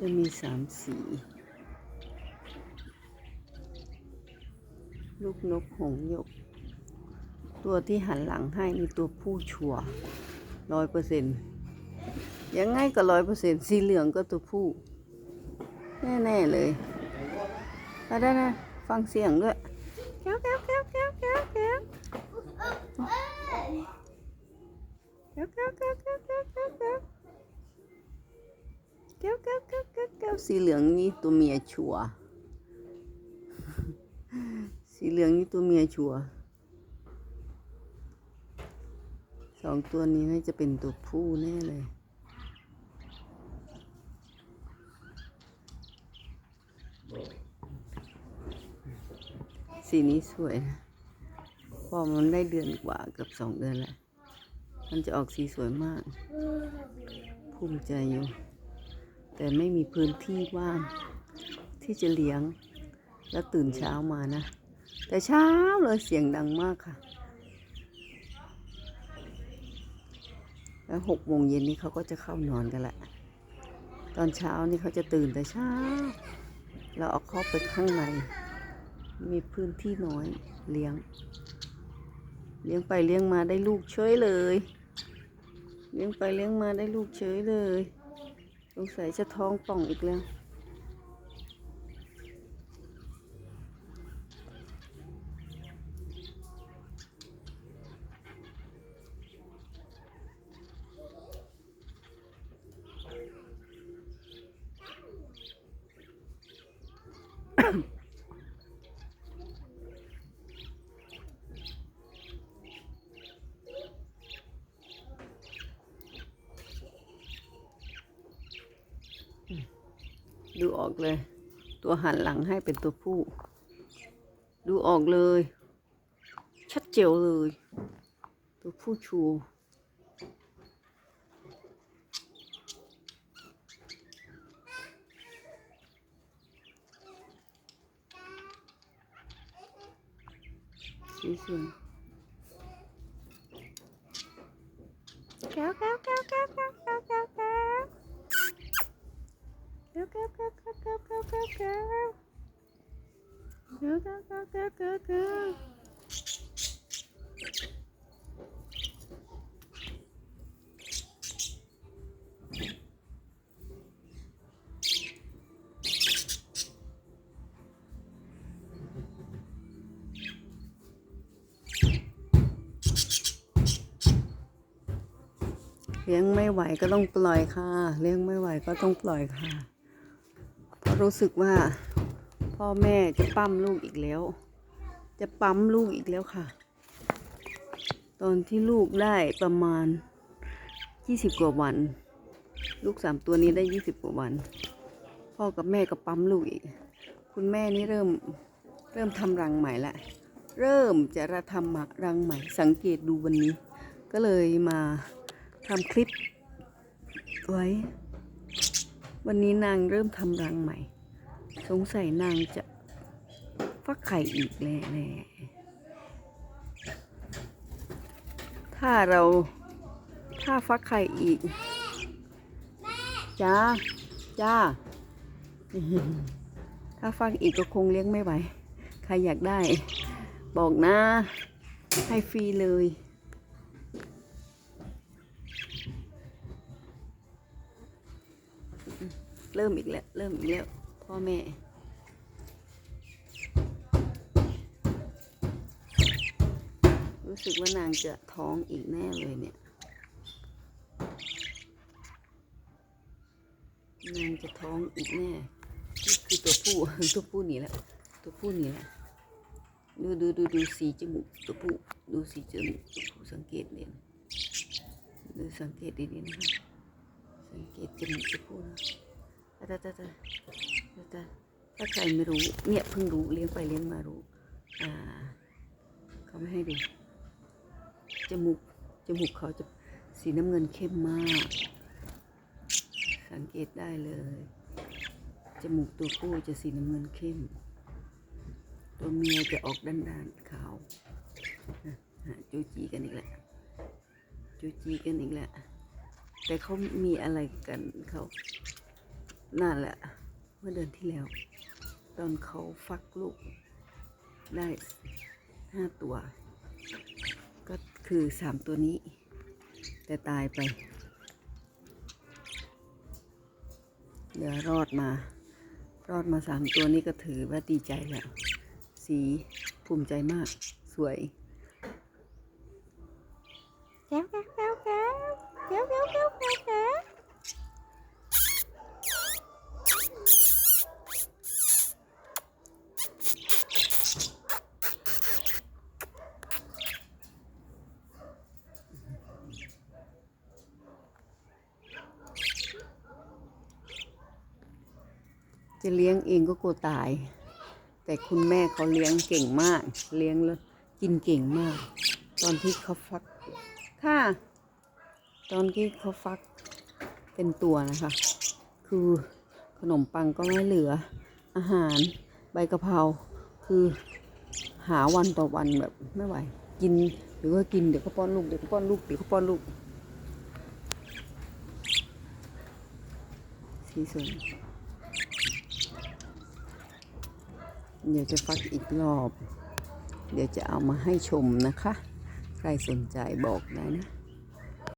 จะมีสามสี ลูกนกหงยก ตัวที่หันหลังให้นี่ตัวผู้ชัวร้อยเปอร์เซ็นต์ยังไงก็ร้อยเปอร์เซ็นต์สีเหลืองก็ตัวผู้ แน่ๆเลยแล้ได้นะฟังเสียงด้วยแก้วแก้วแก้วแก้วแก้วแก้วแก้วแก้วแก้วแก้วแก้วแก้วแก้ว สีเหลืองนี่ตัวเมียชัว สีเหลืองนี่ตัวเมียชัว สองตัวนี้น่าจะเป็นตัวผู้แน่เลย สีนี้สวยนะพอมันได้เดือนกว่าเกือบสองเดือนแล้ว มันจะออกสีสวยมาก ภูมิใจอยู่ แต่ไม่มีพื้นที่ว่างที่จะเลี้ยง แล้วตื่นเช้ามานะ แต่เช้าเลยเสียงดังมากค่ะ แล้วหกโมงเย็นนี้เขาก็จะเข้านอนกันละ ตอนเช้านี่เขาจะตื่นแต่เช้า เราเอาเข้าไปข้างใน มีพื้นที่น้อยเลี้ยง เลี้ยงไปเลี้ยงมาได้ลูกเฉยเลย เลี้ยงไปเลี้ยงมาได้ลูกเฉยเลย สงสัยจะท้องป่องอีกแล้ว ดูออกเลย ตัวหันหลังให้เป็นตัวผู้ ดูออกเลย ชัดเจวเลย ตัวผู้ชูสีสวยแก้วแก้วแก้วแก้วแก้วแก้วแก้วแก้ว Go, go, go, go, go, go, go, go. Go, go, go, go, go, go. เลี้ยงไม่ไหวก็ต้องปล่อยค่ะ เลี้ยงไม่ไหวก็ต้องปล่อยค่ะ รู้สึกว่า พ่อแม่จะปั้มลูกอีกแล้ว จะปั๊มลูกอีกแล้วค่ะ ตอนที่ลูกได้ประมาณยี่สิบกว่าวัน ลูกสามตัวนี้ได้ยี่สิบกว่าวัน พ่อกับแม่ก็ปั๊มลูกอีก คุณแม่นี่เริ่มเริ่มทำรังใหม่ละเริ่มจะระทำรังใหม่ สังเกตดูวันนี้ ก็เลยมาทำคลิปไว้ วันนี้นางเริ่มทำรังใหม่ สงสัยนางจะฟักไข่อีกแน่ๆถ้าเราถ้าฟักไข่อีกจ้าจ้า ถ้าฟักอีกก็คงเลี้ยงไม่ไหว ใครอยากได้ บอกนะ ให้ฟรีเลย เริ่มอีกแล้ว เริ่มอีกแล้ว พ่อแม่ รู้สึกว่านางจะท้องอีกแน่เลยเนี่ย นางจะท้องอีกแน่คือตัวผู้ ตัวผู้หนีแล้ว ตัวผู้หนีแล้ว ดูดูดูดูสีจมูกตัวผู้ ดูสีจมูกตัวผู้สังเกตเนี่ยดูสังเกตดีๆนะคะสังเกตจมูกตัวผู้นะ ตาตาตาตาตาตาถ้าใครไม่รู้ เนี่ยเพิ่งรู้เลี้ยงไปเลี้ยงมารู้ อ่า เขาไม่ให้ดู จมูก จมูกเขาจะสีน้ำเงินเข้มมาก สังเกตได้เลย จมูกตัวผู้จะสีน้ำเงินเข้ม ตัวเมียจะออกด้านๆขาวอะอะจูจีกันอีกแล้วจูจีกันอีกแล้วแต่เขามีอะไรกันเขา นั่นแหละเมื่อเดือนที่แล้ว ตอนเขาฟักลูกได้ห้าตัว ก็คือสามตัวนี้ แต่ตายไปเหลือรอดมา รอดมาสามตัวนี้ก็ถือว่าดีใจแล้ว สีภูมิใจมากสวย จะเลี้ยงเองก็กลัวตาย แต่คุณแม่เขาเลี้ยงเก่งมาก เลี้ยงแล้วกินเก่งมาก ตอนที่เขาฟัก ค่ะ ตอนที่เขาฟักเป็นตัวนะคะ คือขนมปังก็ไม่เหลือ อาหารใบกะเพราคือหาวันต่อวันแบบไม่ไหว กินเดี๋ยวก็กินเดี๋ยวก็ป้อนลูกเดี๋ยวก็ป้อนลูกเดี๋ยวก็ป้อนลูกสีสวย เดี๋ยวจะฟักอีกรอบ เดี๋ยวจะเอามาให้ชมนะคะ ใครสนใจบอกได้นะ